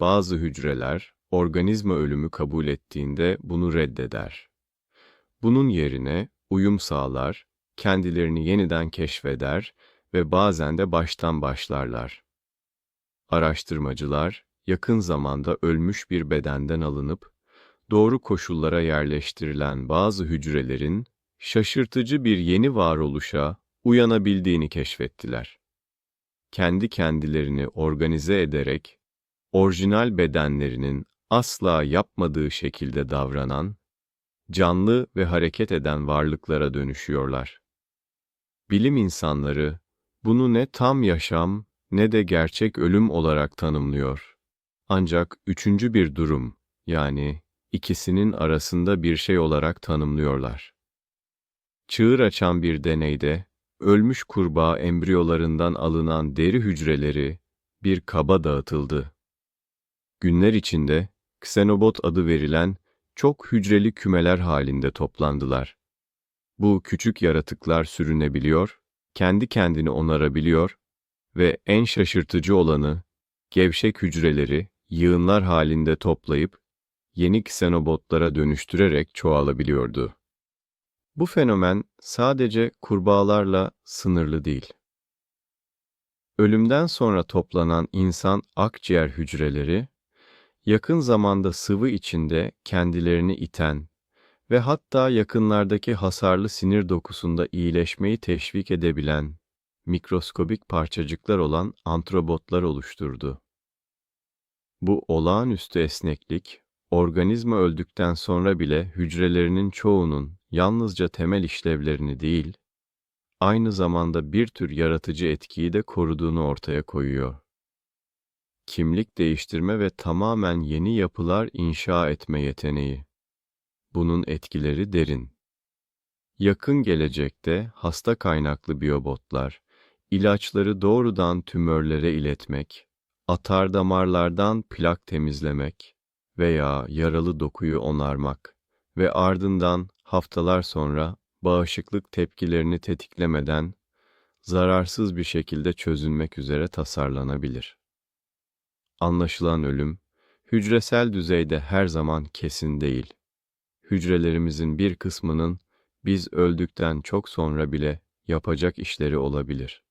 bazı hücreler organizma ölümü kabul ettiğinde bunu reddeder. Bunun yerine uyum sağlar, kendilerini yeniden keşfeder ve bazen de baştan başlarlar. Araştırmacılar yakın zamanda ölmüş bir bedenden alınıp doğru koşullara yerleştirilen bazı hücrelerin şaşırtıcı bir yeni varoluşa uyanabildiğini keşfettiler. Kendi kendilerini organize ederek orijinal bedenlerinin asla yapmadığı şekilde davranan, canlı ve hareket eden varlıklara dönüşüyorlar. Bilim insanları bunu ne tam yaşam ne de gerçek ölüm olarak tanımlıyor. Ancak üçüncü bir durum, yani ikisinin arasında bir şey olarak tanımlıyorlar. Çığır açan bir deneyde, ölmüş kurbağa embriyolarından alınan deri hücreleri bir kaba dağıtıldı. Günler içinde ksenobot adı verilen çok hücreli kümeler halinde toplandılar. Bu küçük yaratıklar sürünebiliyor, kendi kendini onarabiliyor ve en şaşırtıcı olanı gevşek hücreleri yığınlar halinde toplayıp yeni ksenobotlara dönüştürerek çoğalabiliyordu. Bu fenomen sadece kurbağalarla sınırlı değil. Ölümden sonra toplanan insan akciğer hücreleri, yakın zamanda sıvı içinde kendilerini iten ve hatta yakınlardaki hasarlı sinir dokusunda iyileşmeyi teşvik edebilen mikroskobik parçacıklar olan antrobotlar oluşturdu. Bu olağanüstü esneklik, organizma öldükten sonra bile hücrelerinin çoğunun yalnızca temel işlevlerini değil, aynı zamanda bir tür yaratıcı etkiyi de koruduğunu ortaya koyuyor. Kimlik değiştirme ve tamamen yeni yapılar inşa etme yeteneği. Bunun etkileri derin. Yakın gelecekte hasta kaynaklı biyobotlar, ilaçları doğrudan tümörlere iletmek, atar damarlardan plak temizlemek veya yaralı dokuyu onarmak ve ardından haftalar sonra bağışıklık tepkilerini tetiklemeden zararsız bir şekilde çözülmek üzere tasarlanabilir. Anlaşılan ölüm, hücresel düzeyde her zaman kesin değil. Hücrelerimizin bir kısmının biz öldükten çok sonra bile yapacak işleri olabilir.